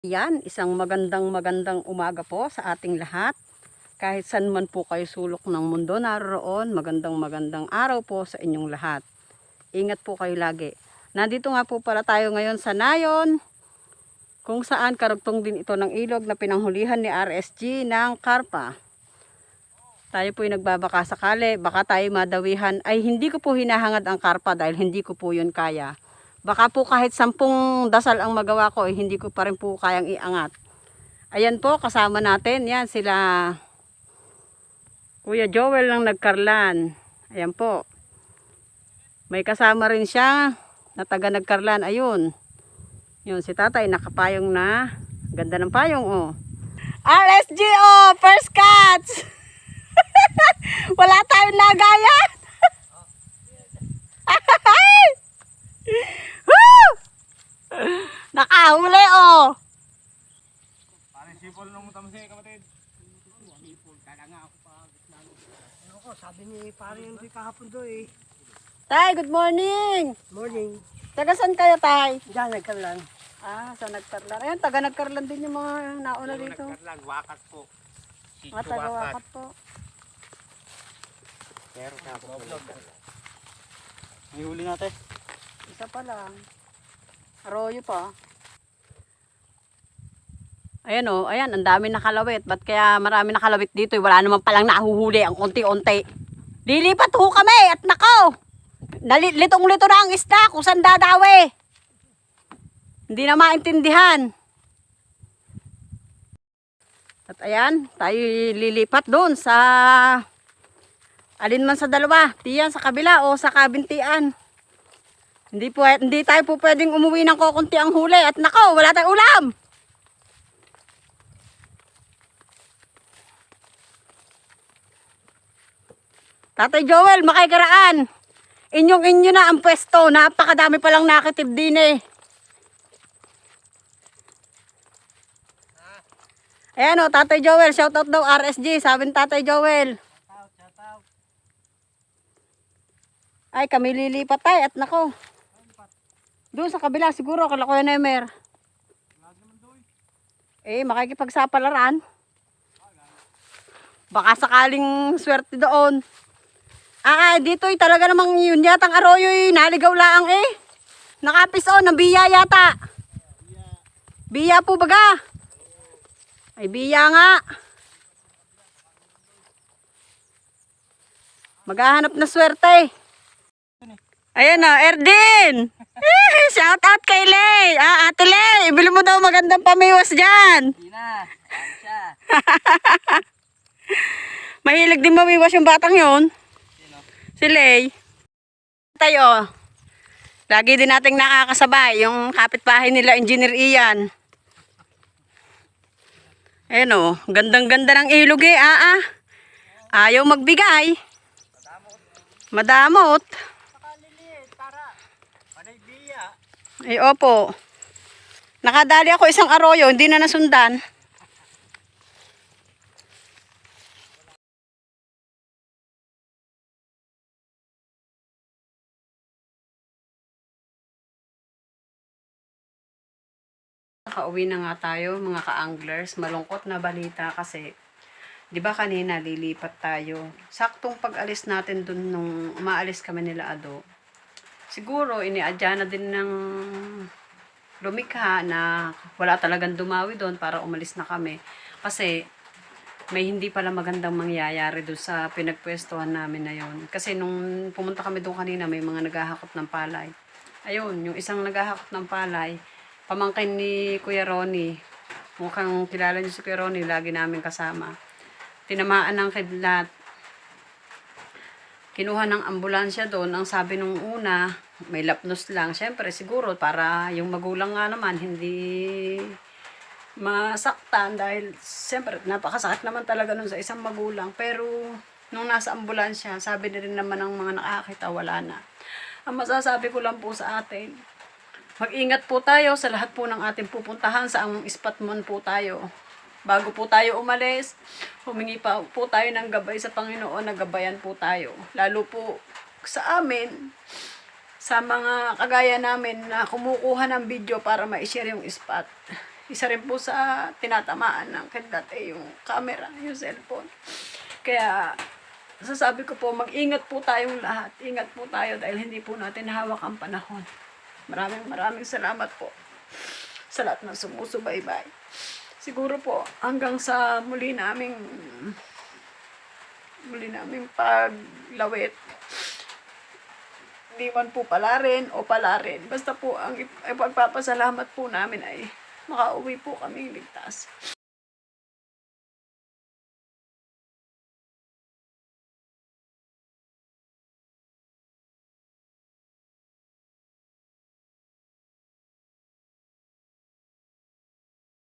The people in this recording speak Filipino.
Yan, isang magandang magandang umaga po sa ating lahat. Kahit saan man po kayo sulok ng mundo naroon, magandang magandang araw po sa inyong lahat. Ingat po kayo lagi. Nandito nga po pala tayo ngayon sa Nayon, kung saan karugtong din ito ng ilog na pinanghulihan ni RSG ng Karpa. Tayo po nagbabaka sakali, baka tayo madawihan. Ay hindi ko po hinahangad ang Karpa dahil hindi ko po yun kaya. Baka po kahit sampung dasal ang magawa ko, eh, hindi ko pa rin po kayang iangat. Ayan po, kasama natin. Yan, sila Kuya Joel ng nagkarlan. Ayan po. May kasama rin siya na taga nagkarlan. Ayun. Yun, si tatay nakapayong na. Ganda ng payong, oh. RSG, oh! First cuts! Wala tayong nagayan! Nakahuli, oh! Parang sipol nung tamsi, kapatid. Ako, sabi ni pare yung kahapon do eh. Tay, good morning! Morning. Taga saan kayo, tay? Diyan nagkaroon. Ah, sa nagkarlan. Ayun, taga nagkarlan din yung mga nauna dito. Nagkarlan, wakat po. Sitio Mga taga wakat. wakat po. Pero sa po. May huli natin. Isa pa lang. Arroyo pa. Ayan o, ayan, ang dami nakalawit. Ba't kaya marami nakalawit dito? Wala naman palang nahuhuli ang unti-unti. Lilipat ho kami at nako! Nali- Litong-lito na ang isda kung saan dadawi. Hindi na maintindihan. At ayan, tayo lilipat doon sa alin man sa dalawa. Tiyan sa kabila o sa kabintian. Hindi po hindi tayo po pwedeng umuwi ng kokonti ang huli at nako, wala tayong ulam. Tatay Joel, makaikaraan. Inyong inyo na ang pwesto. Napakadami palang nakitib din eh. Ayan o, Tatay Joel. Shoutout daw RSG. Sabi ni Tatay Joel. Ay, kami lilipat tayo at nako. Doon sa kabila siguro, kala Kuya Nemer. Eh, makikipagsapalaran. Baka sakaling swerte doon. Ah, ah, dito ay talaga namang yun yatang arroyo ay naligaw laang eh. Nakapis oh, ng biya yata. Biya po baga. Ay biya nga. Maghahanap na swerte. Ayan na, Erdin! Shout out kay Lay! Ah, Ate Lay, ibili mo daw magandang pamiwas dyan. Ina, siya. Mahilig din mamiwas yung batang yon. Si Lay. Tayo. Lagi din nating nakakasabay yung kapitbahay nila, Engineer Ian. Ayan o, gandang-ganda ng ilog eh, ah ah. Ayaw magbigay. Madamot. Ay, opo. Nakadali ako isang arroyo, hindi na nasundan. Nakauwi na nga tayo mga ka-anglers. Malungkot na balita kasi 'di ba kanina lilipat tayo. Saktong pag-alis natin dun nung umaalis kami nila Ado. Siguro iniadya na din ng lumikha na wala talagang dumawi doon para umalis na kami. Kasi may hindi pala magandang mangyayari doon sa pinagpwestuhan namin na yon. Kasi nung pumunta kami doon kanina, may mga naghahakot ng palay. Ayun, yung isang naghahakot ng palay, pamangkin ni Kuya Ronnie. Mukhang kilala niyo si Kuya Ronnie, lagi namin kasama. Tinamaan ng kidlat. Kinuha ng ambulansya doon. Ang sabi nung una, may lapnos lang. Siyempre, siguro, para yung magulang nga naman, hindi masaktan dahil siyempre napakasakit naman talaga nun sa isang magulang pero nung nasa ambulansya sabi na rin naman ng mga nakakita wala na ang masasabi ko lang po sa atin mag-ingat po tayo sa lahat po ng ating pupuntahan sa ang spot mon po tayo bago po tayo umalis humingi pa po tayo ng gabay sa Panginoon na gabayan po tayo lalo po sa amin sa mga kagaya namin na kumukuha ng video para ma-share yung spot Isa rin po sa tinatamaan ng kidlat ay yung camera, yung cellphone. Kaya sasabi ko po, mag-ingat po tayong lahat. Ingat po tayo dahil hindi po natin hawak ang panahon. Maraming maraming salamat po sa lahat ng sumusubaybay. Siguro po, hanggang sa muli naming muli naming paglawit. Hindi man po pala rin o pala rin. Basta po, ang ip- ipagpapasalamat po namin ay makauwi po kami ligtas.